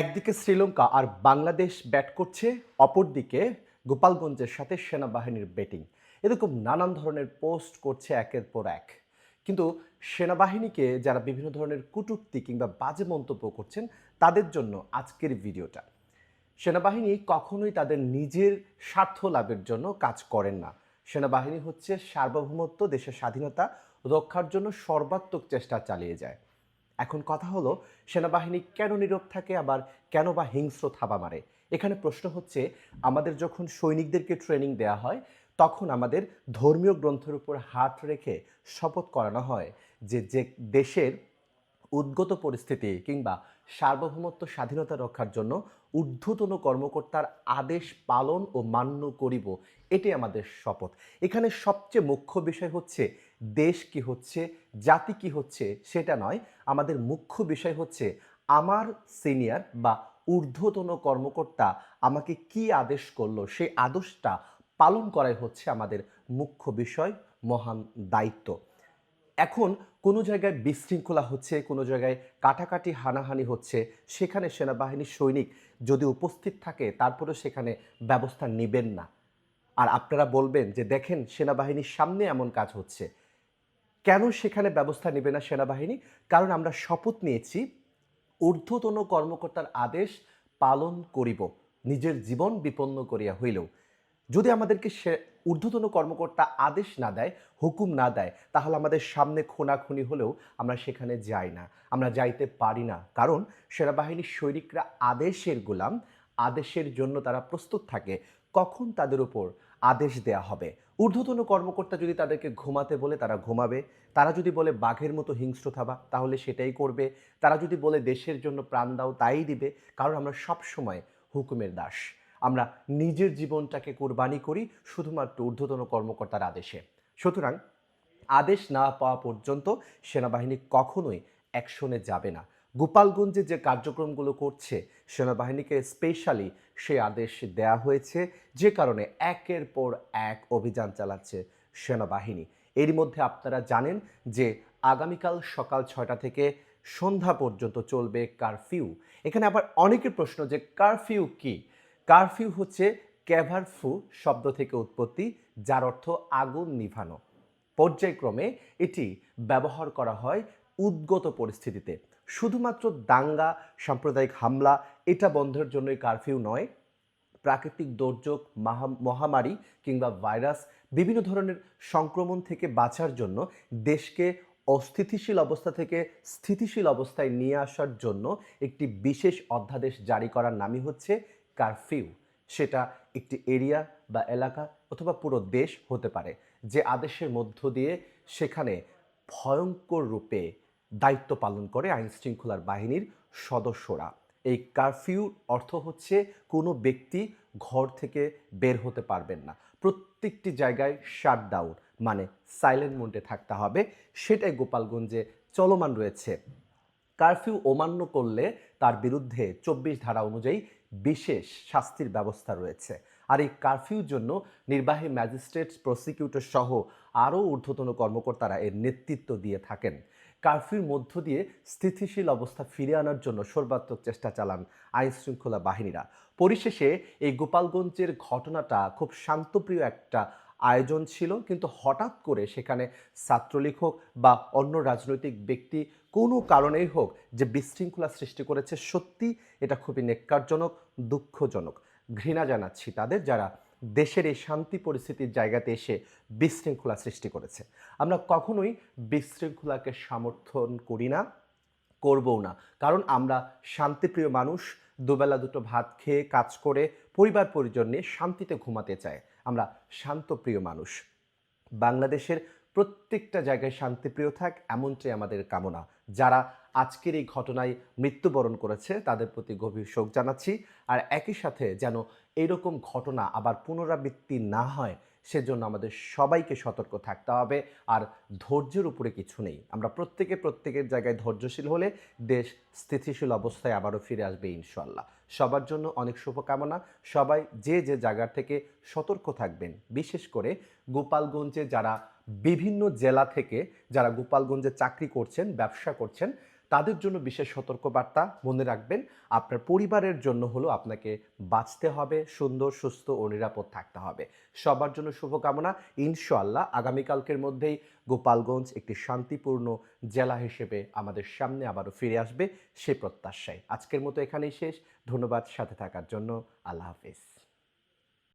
একদিকে শ্রীলঙ্কা আর বাংলাদেশ ব্যাট করছে, অপরদিকে গোপালগঞ্জের সাথে সেনাবাহিনীর ব্যাটিং। এরকম নানান ধরনের পোস্ট করছে একের পর এক। কিন্তু সেনাবাহিনীকে যারা বিভিন্ন ধরনের কটূক্তি কিংবা বাজে মন্তব্য করছেন, তাদের জন্য আজকের ভিডিওটা। সেনাবাহিনী কখনোই তাদের নিজের স্বার্থ লাভের জন্য কাজ করেন না। সেনাবাহিনী হচ্ছে সার্বভৌমত্ব, দেশের স্বাধীনতা রক্ষার জন্য সর্বাত্মক চেষ্টা চালিয়ে যায়। এখন কথা হলো, সেনাবাহিনী কেন নীরব থাকে, আবার কেন বা হিংস্র থাবা মারে? এখানে প্রশ্ন হচ্ছে, আমাদের যখন সৈনিকদেরকে ট্রেনিং দেওয়া হয়, তখন আমাদের ধর্মীয় গ্রন্থের উপর হাত রেখে শপথ করানো হয় যে যে দেশের উদ্গত পরিস্থিতি কিংবা সার্বভৌমত্ব স্বাধীনতা রক্ষার জন্য ঊর্ধ্বতন কর্মকর্তার আদেশ পালন ও মান্য করিব এটি আমাদের শপথ। এখানে সবচেয়ে মুখ্য বিষয় হচ্ছে, দেশ কি হচ্ছে, জাতি কি হচ্ছে, সেটা নয়। আমাদের মুখ্য বিষয় হচ্ছে, আমার সিনিয়র বা ঊর্ধ্বতন কর্মকর্তা আমাকে কি আদেশ করল, সেই আদেশটা পালন করাই হচ্ছে আমাদের মুখ্য বিষয়, মহান দায়িত্ব। এখন কোনো জায়গায় বিশৃঙ্খলা হচ্ছে, কোনো জায়গায় কাটাকাটি হানাহানি হচ্ছে, সেখানে সেনাবাহিনীর সৈনিক যদি উপস্থিত থাকে তারপরেও সেখানে ব্যবস্থা নেবেন না। আর আপনারা বলবেন যে, দেখেন, সেনাবাহিনীর সামনে এমন কাজ হচ্ছে। কেন সেখানে ব্যবস্থা নেবে না সেনাবাহিনী? কারণ আমরা শপথ নিয়েছি, ঊর্ধ্বতন কর্মকর্তার আদেশ পালন করিব, নিজের জীবন বিপন্ন করিয়া হইলেও। যদি আমাদেরকে সে ঊর্ধ্বতন কর্মকর্তা আদেশ না দেয়, হুকুম না দেয়, তাহলে আমাদের সামনে খুনাখুনি হলেও আমরা সেখানে যাই না, আমরা যাইতে পারি না। কারণ সেনাবাহিনীর সৈনিকরা আদেশের গোলাম, আদেশের জন্য তারা প্রস্তুত থাকে। কখন তাদের উপর আদেশ দেয়া হবে? ঊর্ধ্বতন কর্মকর্তা যদি তাদেরকে ঘুমাতে বলে, তারা ঘুমাবে। তারা যদি বলে, বাঘের মতো হিংস্র থাবা তাহলে সেটাই করবে। তারা যদি বলে, দেশের জন্য প্রাণ দাও তাই দিবে। কারণ আমরা সব সময় হুকুমের দাস। আমরা নিজের জীবনটাকে কোরবানি করি শুধুমাত্র ঊর্ধ্বতন কর্মকর্তার আদেশে। সুতরাং আদেশ না পাওয়া পর্যন্ত সেনাবাহিনী কখনোই অ্যাকশনে যাবে না। গোপালগঞ্জে যে কার্যক্রমগুলো করছে, সেনাবাহিনীকে স্পেশালি সে আদেশ দেয়া হয়েছে, যে কারণে একের পর এক অভিযান চালাচ্ছে সেনাবাহিনী। এরই মধ্যে আপনারা জানেন যে আগামীকাল সকাল ছয়টা থেকে সন্ধ্যা পর্যন্ত চলবে কারফিউ। এখানে আবার অনেকের প্রশ্ন যে কারফিউ কি? কারফিউ হচ্ছে ক্যাভারফু শব্দ থেকে উৎপত্তি, যার অর্থ আগুন নিভানো। পর্যায়ক্রমে এটি ব্যবহার করা হয় উদ্গত পরিস্থিতিতে। শুধুমাত্র দাঙ্গা, সাম্প্রদায়িক হামলা, এটা বন্ধের জন্যই কারফিউ নয়। প্রাকৃতিক দুর্যোগ, মাহা- মহামারী কিংবা ভাইরাস, বিভিন্ন ধরনের সংক্রমণ থেকে বাঁচার জন্য দেশকে অস্থিতিশীল অবস্থা থেকে স্থিতিশীল অবস্থায় নিয়ে আসার জন্য একটি বিশেষ অধ্যাদেশ জারি করার নামই হচ্ছে কারফিউ, সেটা একটি এরিয়া বা এলাকা অথবা পুরো দেশ হতে পারে, যে আদেশের মধ্য দিয়ে সেখানে ভয়ঙ্কর রূপে দায়িত্ব পালন করে আইন শৃঙ্খলার বাহিনীর সদস্যরা। এই কারফিউর অর্থ হচ্ছে কোনো ব্যক্তি ঘর থেকে বের হতে পারবেন না। প্রত্যেকটি জায়গায় শাটডাউন মানে সাইলেন্ট মোডে থাকতে হবে। সেটাই গোপালগঞ্জে চলমান রয়েছে। কারফিউ অমান্য করলে তার বিরুদ্ধে চব্বিশ ধারা অনুযায়ী বিশেষ শাস্তির ব্যবস্থা রয়েছে। আর এই কারফিউর জন্য নির্বাহী ম্যাজিস্ট্রেট, প্রসিকিউটর সহ আরও ঊর্ধ্বতন কর্মকর্তারা এর নেতৃত্ব দিয়ে থাকেন। কারফিউর মধ্য দিয়ে স্থিতিশীল অবস্থা ফিরে আনার জন্য সর্বাত্মক চেষ্টা চালান আইন শৃঙ্খলা বাহিনীরা। পরিশেষে এই গোপালগঞ্জের ঘটনাটা খুব শান্তপ্রিয় একটা আয়োজন ছিল, কিন্তু হঠাৎ করে সেখানে ছাত্রলীগ হোক বা অন্য রাজনৈতিক ব্যক্তি কোনো কারণেই হোক যে বিশৃঙ্খলা সৃষ্টি করেছে, সত্যি এটা খুবই নেককারজনক, দুঃখজনক। ঘৃণা জানাচ্ছি তাদের যারা দেশের এই শান্তি পরিস্থিতির জায়গাতে এসে বিশৃঙ্খলা সৃষ্টি করেছে। আমরা কখনোই বিশৃঙ্খলাকে সমর্থন করি না, করবও না। কারণ আমরা শান্তিপ্রিয় মানুষ দুবেলা দুটো ভাত খেয়ে কাজ করে পরিবার পরিজন নিয়ে শান্তিতে ঘুমাতে চাই আমরা শান্তপ্রিয় মানুষ। বাংলাদেশের প্রত্যেকটা জায়গায় শান্তিপ্রিয় থাক, এমনটাই আমাদের কামনা। যারা আজকের এই ঘটনায় মৃত্যুবরণ করেছে, তাদের প্রতি গভীর শোক জানাচ্ছি। আর একই সাথে যেন এরকম ঘটনা আবার পুনরাবৃত্তি না হয় সেজন্য আমাদের সবাইকে সতর্ক থাকতে হবে। আর ধৈর্যের উপরে কিছু নেই। আমরা প্রত্যেকে প্রত্যেকের জায়গায় ধৈর্যশীল হলে দেশ স্থিতিশীল অবস্থায় আবারও ফিরে আসবে ইনশাল্লাহ সবার জন্য অনেক শুভকামনা। সবাই যে যে জায়গা থেকে সতর্ক থাকবেন, বিশেষ করে গোপালগঞ্জে যারা বিভিন্ন জেলা থেকে, যারা গোপালগঞ্জে চাকরি করছেন, ব্যবসা করছেন তাদের জন্য বিশেষ সতর্কবার্তা মনে রাখবেন। আপনার পরিবারের জন্য হলো আপনাকে বাঁচতে হবে, সুন্দর, সুস্থ ও নিরাপদ থাকতে হবে। সবার জন্য শুভকামনা। ইনশাআল্লাহ আগামীকালকের মধ্যেই গোপালগঞ্জ একটি শান্তিপূর্ণ জেলা হিসেবে আমাদের সামনে আবারও ফিরে আসবে সে প্রত্যাশায়। আজকের মতো এখানেই শেষ। ধন্যবাদ সাথে থাকার জন্য। আল্লাহ হাফিজ।